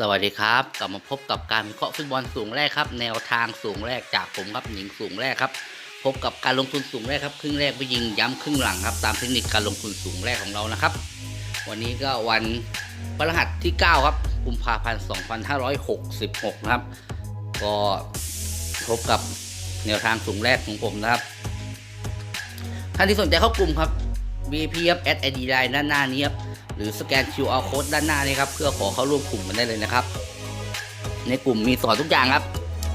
สวัสดีครับ กลับมาพบกับการวิเคราะห์ฟุตบอลสูงแรกครับ แนวทางสูงแรกจากผมครับหนิงสูงแรกครับ พบกับการลงทุนสูงแรกครับ ครึ่งแรกไปยิงย้ำครึ่งหลังครับ ตามเทคนิคการลงทุนสูงแรกของเรานะครับ วันนี้ก็วันพฤหัสที่ 9 ครับกุมภาพันธ์2566 นะครับ ก็พบกับแนวทางสูงแรกของผมนะครับท่านที่สนใจเข้ากลุ่มครับ VIP ครับ at ID line ด้านหน้านี้ครับ หรือสแกน QR code ด้านหน้านี้ครับเพื่อขอเข้าร่วมกลุ่มกันได้เลยนะครับ ในกลุ่มมีสอนทุกอย่างครับ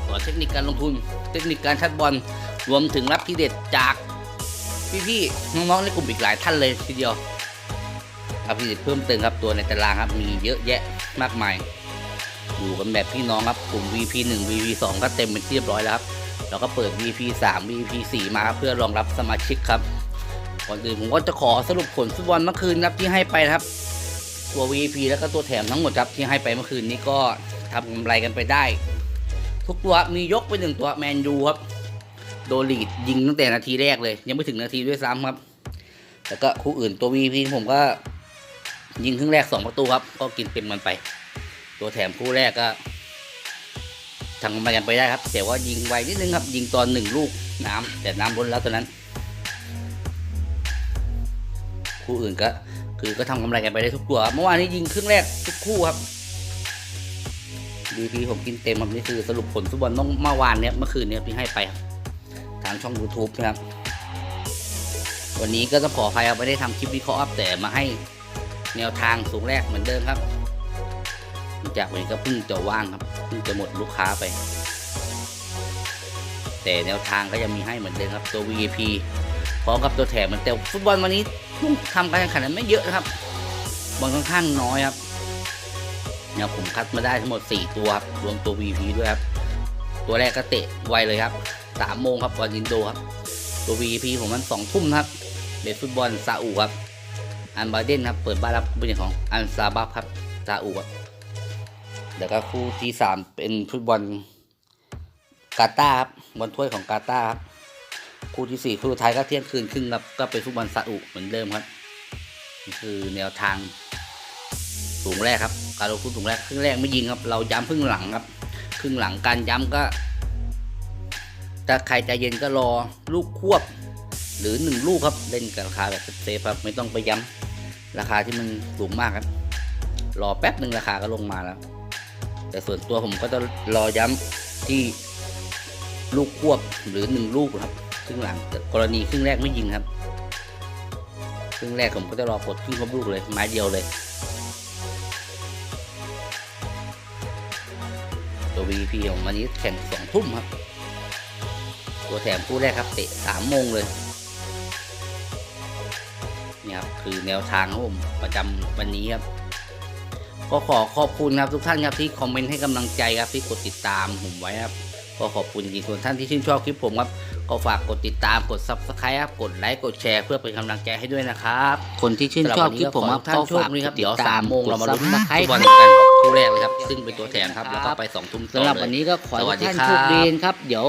สอนเทคนิคการลงทุน เทคนิคการชัดบอลรวมถึงรับที่เด็ดจากพี่ๆน้องๆในกลุ่มอีกหลายท่านเลยทีเดียวรับที่เด็ดเพิ่มเติมครับตัวในตารางครับมีเยอะแยะมากมายอยู่กันแบบพี่น้องครับกลุ่ม VP 1 VP 2ก็เต็มเป็นที่เรียบร้อยแล้วครับแล้วก็เปิด VP 3 VP 4มาเพื่อรองรับสมาชิกครับ ก่อนอื่นผมก็จะขอสรุปผลฟุตบอลเมื่อคืนครับที่ให้ไปครับ ตัว VP แล้วก็ตัวแถมทั้งหมดครับที่ให้ไปเมื่อคืนนี้ก็ทำกำไรกันไปได้ ทุกตัวมียกไปหนึ่งตัวแมนยูครับ โดลีดยิงตั้งแต่นาทีแรกเลย ยังไม่ถึงนาทีด้วยซ้ำครับ แล้วก็คู่อื่นตัว VP ผมก็ ยิงครึ่งแรกสองประตูครับ ก็กินเต็มมันไป ตัวแถมคู่แรกก็ทำกำไรกันไปได้ครับแต่ว่ายิงไวนิดนึงครับ ยิงตอนหนึ่งลูกน้ำแต่น้ำล้นแล้วตอนนั้น คู่อื่นก็คือก็ทำกำไรกันไปได้ทุกตัวครับเมื่อวานนี้ยิงครึ่งแรกทุกคู่ครับดีพีผมกินเต็มครับนี่คือสรุปผลฟุตบอลต้องเมื่อวานเนี้ยเมื่อคืนเนี้ยที่ให้ไปครับทางช่อง YouTube นะครับ วันนี้ก็ต้องขออภัยครับไม่ได้ทำคลิปวิเคราะห์แต่มาให้แนวทางสูงแรกเหมือนเดิมครับจากวันนี้ก็เพิ่งจะว่างครับเพิ่งจะหมดลูกค้าไป แต่แนวทางก็ยังมีให้เหมือนเดิมครับตัว VIP พ ร้อมกับตัวแถมเหมือนแต่ฟุตบอลวันนี้ทำการแข่งขันไม่เยอะนะครับบอลค่อนข้างน้อยครับเนี่ยผมคัดมาได้ทั้งหมด 4 ตัวครับรวมตัว VP ด้วยครับ ตัวแรกก็เตะไวเลยครับ3โมงครับบอลอินโดครับ ตัว VP ผมมัน2ทุ่มครับเดทฟุตบอลซาอุครับอันบาเดนครับเปิดบ้านรับผู้เล่นของอันซาบับครับซาอุครับแล้วก็คู่ที่ 3 เป็นฟุตบอลกาตาร์ครับบอลถ้วยของกาตาร์ครับ คู่ที่สี่คู่ท้ายก็เที่ยงคืนครึ่งครับก็เป็นฟุตบอลซาอุเหมือนเดิมครับนี่คือแนวทางสูงแรกครับ การลงทุนสูงแรกครึ่งแรกไม่ยิงครับ เราย้ำครึ่งหลังครับครึ่งหลังการย้ำก็ถ้าใครใจเย็นก็รอลูกควบ หรือหนึ่งลูกครับเล่นกับราคาแบบเซฟครับไม่ต้องไปย้ำราคาที่มันสูงมากครับ รอแป๊บหนึ่งราคาก็ลงมาแล้ว แต่ส่วนตัวผมก็จะรอย้ำที่ลูกควบหรือหนึ่งลูกครับ รึ่งหลังกรณีครึ่งแรกไม่ยิงครับครึ่งแรกผมก็จะรอกดครึ่งครบลูกเลยไม้เดียวเลยตัว VP ของวันนี้แข่งสองทุ่มครับ ตัวแถมคู่แรกครับเตะสามโมงเลยนี่ครับคือแนวทางของผมประจำวันนี้ครับ ก็ขอขอบคุณครับทุกท่านครับที่คอมเมนต์ให้กำลังใจครับที่กดติดตามผมไว้ครับ ก็ขอบคุณจริงๆส่วนท่านที่ชื่นชอบคลิปผมครับก็ฝากกดติดตามกด subscribe ครับกดไลค์กดแชร์เพื่อเป็นกำลังใจให้ด้วยนะครับ คนที่ชื่นชอบคลิปผมครับท่านโชคดีครับเดี๋ยวสามโมงเรามาลุ้นนักฟุตบอลกันคู่แรกเลยครับ ซึ่งเป็นตัวแทนครับแล้วก็ไปสองทุ่มสำหรับวันนี้ก็ขอให้สวัทุสกดีท่านครับโชคดีครับเดี๋ยว